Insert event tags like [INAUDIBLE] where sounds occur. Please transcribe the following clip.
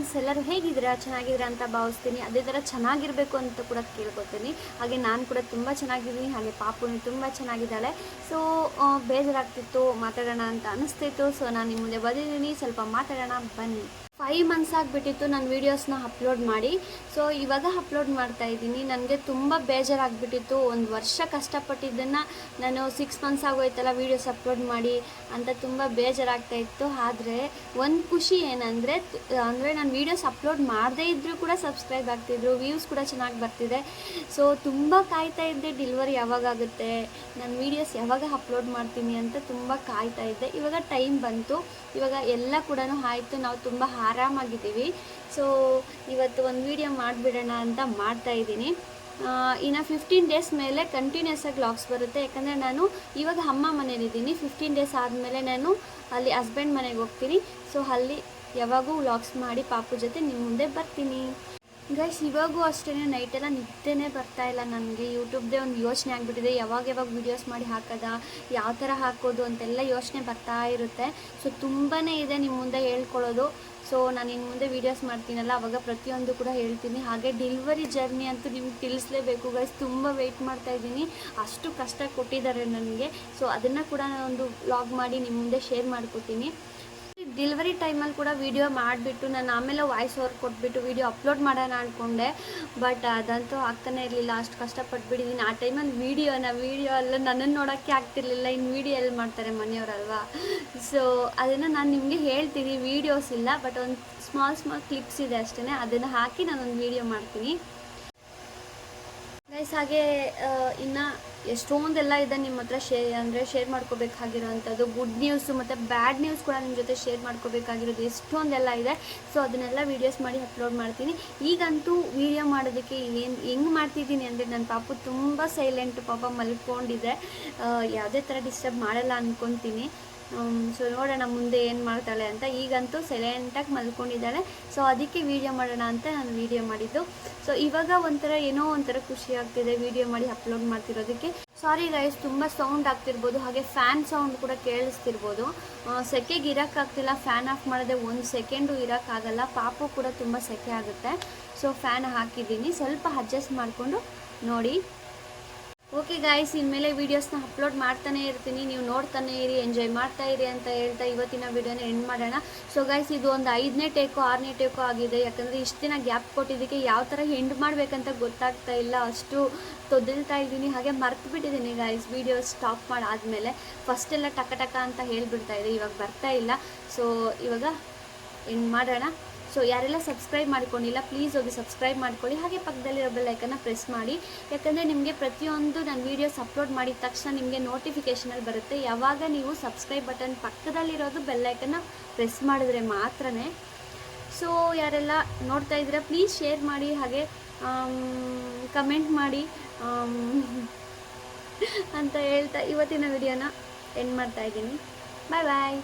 Friends ಎಲ್ಲರೂ ಹೇಗಿದ್ದೀರಾ? ಚೆನ್ನಾಗಿದ್ದೀರಾ ಅಂತ ಭಾವಿಸ್ತೀನಿ. ಅದೇ ಥರ ಚೆನ್ನಾಗಿರಬೇಕು ಅಂತ ಕೂಡ ಕೇಳ್ಕೊತೀನಿ ಹಾಗೆ ನಾನು ಕೂಡ ತುಂಬ ಚೆನ್ನಾಗಿದ್ದೀನಿ. ಹಾಗೆ ಪಾಪುನು ತುಂಬ ಚೆನ್ನಾಗಿದ್ದಾಳೆ. ಸೊ ಬೇಜಾರಾಗ್ತಿತ್ತು ಮಾತಾಡೋಣ ಅಂತ ಅನ್ನಿಸ್ತಿತ್ತು ಸೊ ನಾನು ನಿಮ್ಮ ಮುಂದೆ ಬಂದಿದ್ದೀನಿ. ಸ್ವಲ್ಪ ಮಾತಾಡೋಣ. ಬನ್ನಿ. ಫೈವ್ ಮಂತ್ಸ್ ಆಗಿಬಿಟ್ಟಿತ್ತು ನಾನು ವೀಡಿಯೋಸ್ನ ಅಪ್ಲೋಡ್ ಮಾಡಿ. ಸೊ ಇವಾಗ ಅಪ್ಲೋಡ್ ಮಾಡ್ತಾ ಇದ್ದೀನಿ. ನನಗೆ ತುಂಬ ಬೇಜಾರಾಗಿಬಿಟ್ಟಿತ್ತು. ಒಂದು ವರ್ಷ ಕಷ್ಟಪಟ್ಟಿದ್ದನ್ನು ನಾನು ಸಿಕ್ಸ್ ಮಂತ್ಸ್ ಆಗೋಯ್ತಲ್ಲ ವೀಡಿಯೋಸ್ ಅಪ್ಲೋಡ್ ಮಾಡಿ ಅಂತ ತುಂಬ ಬೇಜಾರಾಗ್ತಾ ಇತ್ತು. ಆದರೆ, ಒಂದು ಖುಷಿ ಏನಂದರೆ ಅಂದರೆ ನಾನು ವೀಡಿಯೋಸ್ ಅಪ್ಲೋಡ್ ಮಾಡದೇ ಇದ್ದರೂ ಕೂಡ ಸಬ್ಸ್ಕ್ರೈಬ್ ಆಗ್ತಿದ್ರು ವ್ಯೂಸ್ ಕೂಡ ಚೆನ್ನಾಗಿ ಬರ್ತಿದೆ. ಸೊ ತುಂಬ ಕಾಯ್ತಾ ಇದ್ದೆ ಡಿಲ್ವರಿ ಯಾವಾಗ ಆಗುತ್ತೆ, ನಾನು ವೀಡಿಯೋಸ್ ಯಾವಾಗ ಅಪ್ಲೋಡ್ ಮಾಡ್ತೀನಿ ಅಂತ ತುಂಬ ಕಾಯ್ತಾ ಇದ್ದೆ. ಇವಾಗ ಟೈಮ್ ಬಂತು. ಇವಾಗ ಎಲ್ಲ ಕೂಡ ಆಯಿತು. ನಾವು ತುಂಬ ಆರಾಮಾಗಿದ್ದೀವಿ. ಸೊ ಇವತ್ತು ಒಂದು ವೀಡಿಯೋ ಮಾಡಿಬಿಡೋಣ ಅಂತ ಮಾಡ್ತಾ ಇದ್ದೀನಿ. ಇನ್ನು ಫಿಫ್ಟೀನ್ ಡೇಸ್ ಮೇಲೆ ಕಂಟಿನ್ಯೂಸ್ ಆಗಿ ಲಾಕ್ಸ್ ಬರುತ್ತೆ. ಯಾಕಂದರೆ ನಾನು ಇವಾಗ ಅಮ್ಮ ಮನೇಲಿದ್ದೀನಿ. ಫಿಫ್ಟೀನ್ ಡೇಸ್ ಆದಮೇಲೆ ನಾನು ಅಲ್ಲಿ ಹಸ್ಬೆಂಡ್ ಮನೆಗೆ ಹೋಗ್ತೀನಿ. ಸೊ ಅಲ್ಲಿ ಯಾವಾಗೂ ವ್ಲಾಗ್ಸ್ ಮಾಡಿ ಪಾಪು ಜೊತೆ ನಿಮ್ಮ ಮುಂದೆ ಬರ್ತೀನಿ. ಗೈಸ್ ಇವಾಗೂ ಅಷ್ಟೇ ನೈಟೆಲ್ಲ ನಿದ್ದೆನೇ ಬರ್ತಾ ಇಲ್ಲ ನನಗೆ. ಯೂಟ್ಯೂಬ್ದೇ ಒಂದು ಯೋಚನೆ ಆಗಿಬಿಟ್ಟಿದೆ. ಯಾವಾಗ ಯಾವಾಗ ವೀಡಿಯೋಸ್ ಮಾಡಿ ಹಾಕೋದ, ಯಾವ ಥರ ಹಾಕೋದು ಅಂತೆಲ್ಲ ಯೋಚನೆ ಬರ್ತಾ ಇರುತ್ತೆ. ಸೊ ತುಂಬಾ ಇದೆ ನಿಮ್ಮ ಮುಂದೆ ಹೇಳ್ಕೊಳ್ಳೋದು. ಸೊ ನಾನು ಇನ್ನು ಮುಂದೆ ವೀಡಿಯೋಸ್ ಮಾಡ್ತೀನಲ್ಲ, ಅವಾಗ ಪ್ರತಿಯೊಂದು ಕೂಡ ಹೇಳ್ತೀನಿ. ಹಾಗೆ ಡಿಲ್ವರಿ ಜರ್ನಿ ಅಂತೂ ನಿಮ್ಗೆ ತಿಳಿಸ್ಲೇಬೇಕು ಗೈಸ್ ತುಂಬ ವೆಯ್ಟ್ ಮಾಡ್ತಾ ಇದ್ದೀನಿ. ಅಷ್ಟು ಕಷ್ಟ ಕೊಟ್ಟಿದ್ದಾರೆ ನನಗೆ. ಸೊ ಅದನ್ನು ಕೂಡ ಒಂದು ವ್ಲಾಗ್ ಮಾಡಿ ನಿಮ್ಮ ಮುಂದೆ ಶೇರ್ ಮಾಡ್ಕೊತೀನಿ. ಡೆಲಿವರಿ ಟೈಮಲ್ಲಿ ಕೂಡ ವೀಡಿಯೋ ಮಾಡಿಬಿಟ್ಟು, ನಾನು ಆಮೇಲೆ ವಾಯ್ಸ್ ಓವರ್ ಕೊಟ್ಬಿಟ್ಟು ವೀಡಿಯೋ ಅಪ್ಲೋಡ್ ಮಾಡೋಣ ಅಂದ್ಕೊಂಡೆ ಬಟ್ ಅದಂತೂ ಆಗ್ತಾನೆ ಇರಲಿಲ್ಲ. ಅಷ್ಟು ಕಷ್ಟಪಟ್ಬಿಟ್ಟಿದ್ದೀನಿ ಆ ಟೈಮಲ್ಲಿ ವೀಡಿಯೋನ ವೀಡಿಯೋ ಎಲ್ಲ ನನ್ನನ್ನು ನೋಡೋಕ್ಕೆ ಆಗ್ತಿರ್ಲಿಲ್ಲ. ಇನ್ನು ವೀಡಿಯೋ ಎಲ್ಲಿ ಮಾಡ್ತಾರೆ ಮನೆಯವರಲ್ವಾ? ಸೊ ಅದನ್ನು ನಾನು ನಿಮಗೆ ಹೇಳ್ತೀನಿ. ವೀಡಿಯೋಸ್ ಇಲ್ಲ ಬಟ್ ಒಂದು ಸ್ಮಾಲ್ ಸ್ಮಾಲ್ ಕ್ಲಿಪ್ಸ್ ಇದೆ ಅಷ್ಟೇ ಅದನ್ನು ಹಾಕಿ ನಾನೊಂದು ವೀಡಿಯೋ ಮಾಡ್ತೀನಿ. ಗೈಸ್ ಹಾಗೆ ಇನ್ನು ಎಷ್ಟೊಂದೆಲ್ಲ ಇದೆ ನಿಮ್ಮ ಹತ್ರ ಶೇರ್ ಅಂದರೆ ಶೇರ್ ಮಾಡ್ಕೋಬೇಕಾಗಿರೋವಂಥದ್ದು ಗುಡ್ ನ್ಯೂಸು ಮತ್ತು ಬ್ಯಾಡ್ ನ್ಯೂಸ್ ಕೂಡ ನಿಮ್ಮ ಜೊತೆ ಶೇರ್ ಮಾಡ್ಕೋಬೇಕಾಗಿರೋದು. ಎಷ್ಟೊಂದೆಲ್ಲ ಇದೆ. ಸೊ ಅದನ್ನೆಲ್ಲ ವೀಡಿಯೋಸ್ ಮಾಡಿ ಅಪ್ಲೋಡ್ ಮಾಡ್ತೀನಿ. ಈಗಂತೂ ವೀಡಿಯೋ ಮಾಡೋದಕ್ಕೆ ಏನು, ಹೆಂಗೆ ಮಾಡ್ತಿದ್ದೀನಿ ಅಂದರೆ ನನ್ನ ಪಾಪು ತುಂಬ ಸೈಲೆಂಟ್ ಪಾಪ ಮಲ್ಕೊಂಡಿದೆ. ಯಾವುದೇ ಥರ ಡಿಸ್ಟರ್ಬ್ ಮಾಡಲ್ಲ ಅಂದ್ಕೊತೀನಿ ಸೊ ನೋಡೋಣ ಮುಂದೆ ಏನು ಮಾಡ್ತಾಳೆ ಅಂತ. ಈಗಂತೂ ಸೆಲೆಂಟಾಗಿ ಮಲ್ಕೊಂಡಿದ್ದಾಳೆ. ಸೊ ಅದಕ್ಕೆ ವೀಡಿಯೋ ಮಾಡೋಣ ಅಂತ ನಾನು ವೀಡಿಯೋ ಮಾಡಿದ್ದು. ಸೊ ಇವಾಗ ಒಂಥರ ಏನೋ ಒಂಥರ ಖುಷಿ ಆಗ್ತಿದೆ ವೀಡಿಯೋ ಮಾಡಿ ಅಪ್ಲೋಡ್ ಮಾಡ್ತಿರೋದಕ್ಕೆ. ಸಾರಿ ಗೈಸ್ ತುಂಬ ಸೌಂಡ್ ಆಗ್ತಿರ್ಬೋದು, ಹಾಗೆ ಫ್ಯಾನ್ ಸೌಂಡ್ ಕೂಡ ಕೇಳಿಸ್ತಿರ್ಬೋದು. ಸೆಕೆಗೆ ಇರೋಕ್ಕಾಗ್ತಿಲ್ಲ ಫ್ಯಾನ್ ಆಫ್ ಮಾಡಿದೆ ಒಂದು ಸೆಕೆಂಡು ಇರೋಕ್ಕಾಗಲ್ಲ ಪಾಪು ಕೂಡ ತುಂಬ ಸೆಕೆ ಆಗುತ್ತೆ. ಸೊ ಫ್ಯಾನ್ ಹಾಕಿದ್ದೀನಿ. ಸ್ವಲ್ಪ ಅಡ್ಜಸ್ಟ್ ಮಾಡಿಕೊಂಡು ನೋಡಿ. ಓಕೆ ಗಾಯ್ಸ್ ಇನ್ಮೇಲೆ ವೀಡಿಯೋಸ್ನ ಅಪ್ಲೋಡ್ ಮಾಡ್ತಾನೆ ಇರ್ತೀನಿ. ನೀವು ನೋಡ್ತಾನೆ ಇರಿ ಎಂಜಾಯ್ ಮಾಡ್ತಾ ಇರಿ ಅಂತ ಹೇಳ್ತಾ ಇವತ್ತಿನ ವೀಡಿಯೋನ ಎಂಡ್ ಮಾಡೋಣ. ಸೊ ಗೈಸ್ ಇದು ಒಂದು ಐದನೇ ಟೇಕೋ ಆರನೇ ಟೇಕೋ ಆಗಿದೆ. ಯಾಕಂದರೆ ಇಷ್ಟು ದಿನ ಗ್ಯಾಪ್ ಕೊಟ್ಟಿದ್ದಕ್ಕೆ ಯಾವ ಥರ ಎಂಡ್ ಮಾಡಬೇಕಂತ ಗೊತ್ತಾಗ್ತಾ ಇಲ್ಲ. ಅಷ್ಟು ತೊದಲ್ತಾ ಇದ್ದೀನಿ. ಹಾಗೆ ಮರ್ತು ಬಿಟ್ಟಿದ್ದೀನಿ ಗಾಯ್ಸ್ ವೀಡಿಯೋ ಸ್ಟಾಪ್ ಮಾಡಾದಮೇಲೆ ಫಸ್ಟೆಲ್ಲ ಟಕ ಟಕ ಅಂತ ಹೇಳಿಬಿಡ್ತಾ ಇದೆ. ಇವಾಗ ಬರ್ತಾ ಇಲ್ಲ. ಸೊ ಇವಾಗ ಎಂಡ್ ಮಾಡೋಣ. ಸೊ ಯಾರೆಲ್ಲ ಸಬ್ಸ್ಕ್ರೈಬ್ ಮಾಡ್ಕೊಂಡಿಲ್ಲ ಪ್ಲೀಸ್ ಹೋಗಿ ಸಬ್ಸ್ಕ್ರೈಬ್ ಮಾಡ್ಕೊಳ್ಳಿ. ಹಾಗೆ ಪಕ್ಕದಲ್ಲಿರೋ ಬೆಲ್ಲೈಕನ್ನ ಪ್ರೆಸ್ ಮಾಡಿ. ಯಾಕಂದರೆ ನಿಮಗೆ ಪ್ರತಿಯೊಂದು ನಾನು ವೀಡಿಯೋಸ್ ಅಪ್ಲೋಡ್ ಮಾಡಿದ ತಕ್ಷಣ ನಿಮಗೆ ನೋಟಿಫಿಕೇಷನಲ್ಲಿ ಬರುತ್ತೆ. ಯಾವಾಗ ನೀವು ಸಬ್ಸ್ಕ್ರೈಬ್ ಬಟನ್ ಪಕ್ಕದಲ್ಲಿರೋದು ಬೆಲ್ಲೈಕನ್ನ ಪ್ರೆಸ್ ಮಾಡಿದ್ರೆ ಮಾತ್ರನೇ. ಸೊ ಯಾರೆಲ್ಲ ನೋಡ್ತಾ ಇದ್ದೀರಾ ಪ್ಲೀಸ್ ಶೇರ್ ಮಾಡಿ. ಹಾಗೆ ಕಮೆಂಟ್ ಮಾಡಿ. [LAUGHS] ಅಂತ ಹೇಳ್ತಾ ಇವತ್ತಿನ ವಿಡಿಯೋನ ಎಂಡ್ ಮಾಡ್ತಾ ಇದ್ದೀನಿ. ಬಾಯ್ ಬಾಯ್